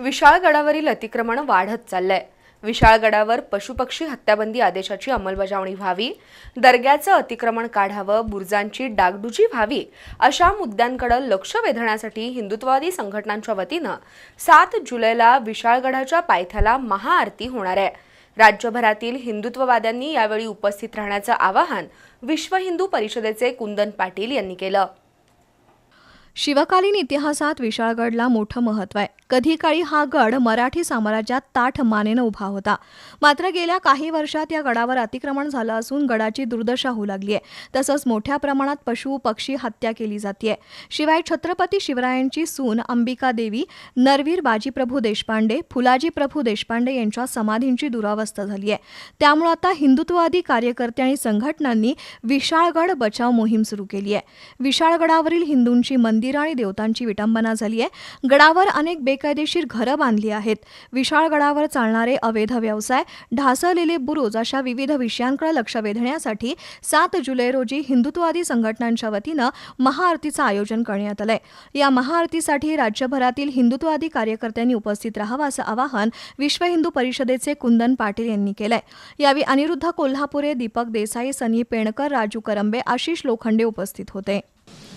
विशाळगडावरील अतिक्रमण वाढत चाललंय. विशाळगडावर पशुपक्षी हत्याबंदी आदेशाची अंमलबजावणी व्हावी दर्ग्याचं अतिक्रमण काढावं बुरजांची डागडुजी व्हावी अशा मुद्द्यांकडे लक्ष वेधण्यासाठी हिंदुत्ववादी संघटनांच्या वतीनं सात जुलैला विशाळगडाच्या पायथ्याला महाआरती होणार आहे. राज्यभरातील हिंदुत्ववाद्यांनी यावेळी उपस्थित राहण्याचं आवाहन विश्व हिंदू परिषदेचे कुंदन पाटील यांनी केलं. शिवकालीन इतिहासात विशाळगडला मोठं महत्त्व आहे. कधी काळी हा गड मराठी साम्राज्यात ताठ मानेनं उभा होता. मात्र गेल्या काही वर्षात या गडावर अतिक्रमण झालं असून गडाची दुर्दशा होऊ लागली आहे. तसंच मोठ्या प्रमाणात पशु पक्षी हत्या केली जाते शिवाय छत्रपती शिवरायांची सून अंबिका देवी नरवीर बाजीप्रभू देशपांडे फुलाजी प्रभू देशपांडे यांच्या समाधींची दुरावस्था झाली आहे. त्यामुळे आता हिंदुत्ववादी कार्यकर्ते आणि संघटनांनी विशाळगड बचाव मोहीम सुरू केली आहे. विशाळगडावरील हिंदूंची मंदिर आणि देवतांची विटंबना झाली आहे. गडावर अनेक बेकायदेशीर घरं बांधली आहेत. विशाळ गडावर चालणारे अवैध व्यवसाय ढासळलेले बुरुज अशा विविध विषयांकडे लक्ष वेधण्यासाठी सात जुलै रोजी हिंदुत्ववादी संघटनांच्या वतीनं महाआरतीचं आयोजन करण्यात आलंय. या महाआरतीसाठी राज्यभरातील हिंदुत्ववादी कार्यकर्त्यांनी उपस्थित राहावं असं आवाहन विश्व हिंदू परिषदेचे कुंदन पाटील यांनी केलंय. यावेळी अनिरुद्ध कोल्हापुरे दीपक देसाई सनी पेणकर राजू करंबे आशिष लोखंडे उपस्थित होते.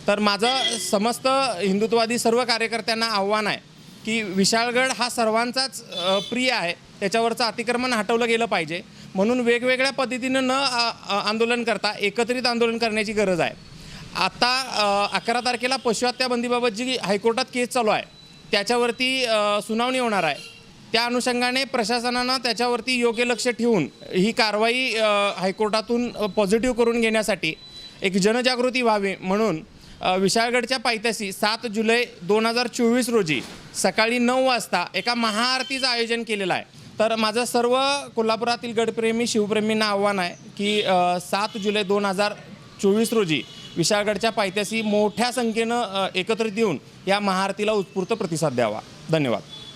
तर माझं समस्त हिंदुत्ववादी सर्व कार्यकर्त्यांना आव्हान आहे की विशाळगड हा सर्वांचाच प्रिय आहे. त्याच्यावरचं अतिक्रमण हटवलं गेलं पाहिजे. म्हणून वेगवेगळ्या पद्धतीनं न आंदोलन करता एकत्रित आंदोलन करण्याची गरज आहे. आता अकरा तारखेला पशुहत्या बंदीबाबत जी हायकोर्टात केस चालू आहे त्याच्यावरती सुनावणी होणार आहे. त्या अनुषंगाने प्रशासनानं त्याच्यावरती योग्य लक्ष ठेवून ही कारवाई हायकोर्टातून पॉझिटिव्ह करून घेण्यासाठी एक जनजागृती व्हावी म्हणून विशाळगडच्या पायथ्याशी सात जुलै दोन हजार चोवीस रोजी सकाळी नऊ वाजता एका महाआरतीचं आयोजन केलेलं आहे. तर माझं सर्व कोल्हापुरातील गडप्रेमी शिवप्रेमींना आव्हान आहे की सात जुलै दोन हजार चोवीस रोजी विशाळगडच्या पायथ्याशी मोठ्या संख्येनं एकत्रित येऊन या महाआरतीला उत्स्फूर्त प्रतिसाद द्यावा. धन्यवाद.